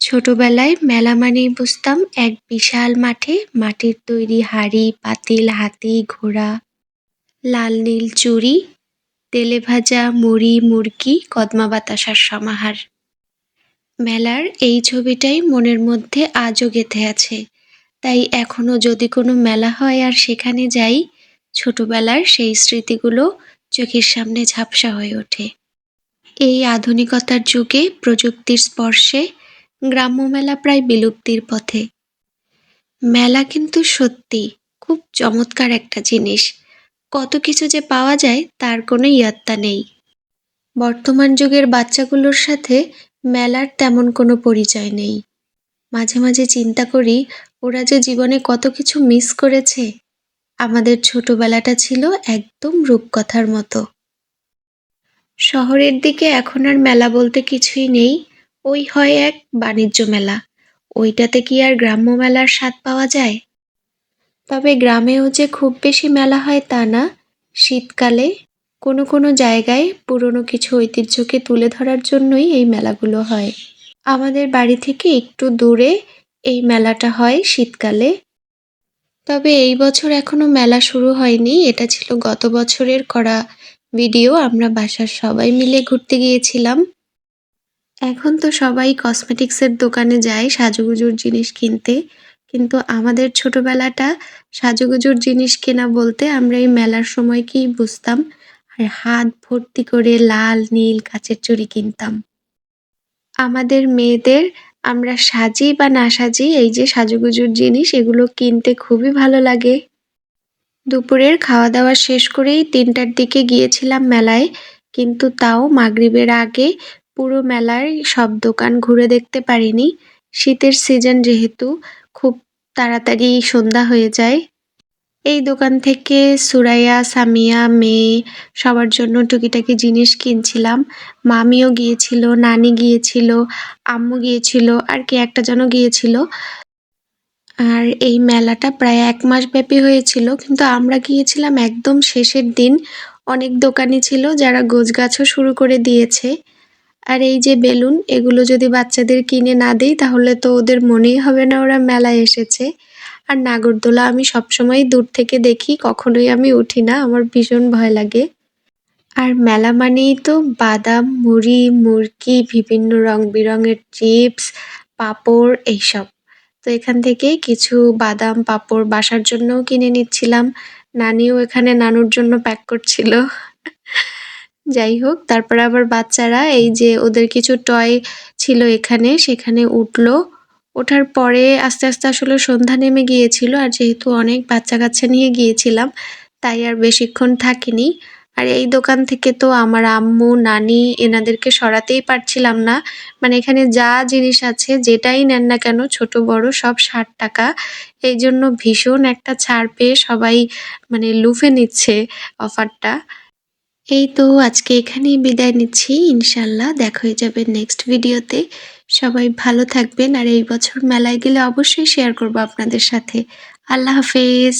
ছোটবেলায় মেলা মানেই বুঝতাম এক বিশাল মাঠে মাটির তৈরি হাঁড়ি, পাতিল, হাতি, ঘোড়া, লাল নীল চুড়ি, তেলে ভাজা মুড়ি মুড়কি কদমা বাতাসার সমাহার। মেলার এই ছবিটাই মনের মধ্যে আজও গেঁথে আছে। তাই এখনও যদি কোনো মেলা হয় আর সেখানে যাই, ছোটবেলার সেই স্মৃতিগুলো চোখের সামনে ঝাপসা হয়ে ওঠে। এই আধুনিকতার যুগে প্রযুক্তির স্পর্শে গ্রাম্য মেলা প্রায় বিলুপ্তির পথে। মেলা কিন্তু সত্যি খুব চমৎকার একটা জিনিস। কত কিছু যে পাওয়া যায় তার কোনো ইয়াত্তা নেই। বর্তমান যুগের বাচ্চাগুলোর সাথে মেলার তেমন কোনো পরিচয় নেই। মাঝে মাঝে চিন্তা করি, ওরা যে জীবনে কত কিছু মিস করেছে। আমাদের ছোটবেলাটা ছিল একদম রূপকথার মতো। শহরের দিকে এখন আর মেলা বলতে কিছুই নেই। ওই হয় এক বাণিজ্য মেলা। ওইটাতে কি আর গ্রাম্য মেলার স্বাদ পাওয়া যায়? তবে গ্রামেও যে খুব বেশি মেলা হয় তা না। শীতকালে কোনো কোনো জায়গায় পুরনো কিছু ঐতিহ্যকে তুলে ধরার জন্যই এই মেলাগুলো হয়। আমাদের বাড়ি থেকে একটু দূরে এই মেলাটা হয় শীতকালে। তবে এই বছর এখনও মেলা শুরু হয়নি। এটা ছিল গত বছরের করা ভিডিও। আমরা বাসার সবাই মিলে ঘুরতে গিয়েছিলাম। এখন তো সবাই কসমেটিক্সের দোকানে যায় সাজুগুজুর জিনিস কিনতে। কিন্তু আমাদের ছোটবেলাটা সাজুগুজুর জিনিস কেনা বলতে আমরা এই মেলার সময় কি বুঝতাম। আর হাত ভর্তি করে লাল, নীল কাচের চুড়ি কিনতাম। আমাদের মেয়েদের আমরা সাজি বা না সাজি এই যে সাজুগুজুর জিনিস, এগুলো কিনতে খুবই ভালো লাগে। দুপুরের খাওয়া দাওয়া শেষ করেই তিনটার দিকে গিয়েছিলাম মেলায়, কিন্তু তাও মাগরিবের আগে পুরো মেলার সব দোকান ঘুরে দেখতে পারিনি। শীতের সিজন যেহেতু, খুব তাড়াতাড়ি সন্ধ্যা হয়ে যায়। এই দোকান থেকে সুরাইয়া, সামিয়া, মেয়ে, সবার জন্য টুকিটাকি জিনিস কিনছিলাম। মামিও গিয়েছিল, নানি গিয়েছিল, আম্মু গিয়েছিল, আর কে একটা যেন গিয়েছিল। আর এই মেলাটা প্রায় এক মাস ব্যাপী হয়েছিল, কিন্তু আমরা গিয়েছিলাম একদম শেষের দিন। অনেক দোকানি ছিল যারা গোছগাছও শুরু করে দিয়েছে। আর এই যে বেলুন, এগুলো যদি বাচ্চাদের কিনে না দেই, তাহলে তো ওদের মনেই হবে না ওরা মেলায় এসেছে। আর নাগরদোলা আমি সবসময় দূর থেকে দেখি, কখনোই আমি উঠি না, আমার ভীষণ ভয় লাগে। আর মেলা মানেই তো বাদাম, মুড়ি, মুরকি, বিভিন্ন রং বেরঙের চিপস, পাঁপড়, এইসব। তো এখান থেকে কিছু বাদাম, পাঁপড় বাসার জন্যও কিনে নিচ্ছিলাম। নানিও এখানে নানুর জন্য প্যাক করছিল। যাই হোক তারপর আবার বাচ্চারা এই যে ওদের কিছু টয় ছিল এখানে, সেখানে উঠল। ওঠার পরে আস্তে আস্তে আসলে সন্ধ্যা নেমে গিয়েছিল আর যেহেতু অনেক বাচ্চা কাচ্চা নিয়ে গিয়েছিলাম, তাই আর বেশিক্ষণ থাকিনি। আর এই দোকান থেকে তো আমার আম্মু, নানি এনাদেরকে সরাতেই পারছিলাম না। মানে এখানে যা জিনিস আছে, যেটাই নেন না কেন, ছোট, বড়, সব ষাট টাকা। এই জন্য ভীষণ একটা ছাড় পেয়ে সবাই মানে লুফে নিচ্ছে অফারটা। এই তো আজকে এখানেই বিদায় নিচ্ছি। ইনশাল্লাহ দেখা হয়ে যাবে নেক্সট ভিডিওতে সবাই ভালো থাকবেন আর এই বছর মেলায় গেলে অবশ্যই শেয়ার করব আপনাদের সাথে। আল্লাহ হাফেজ।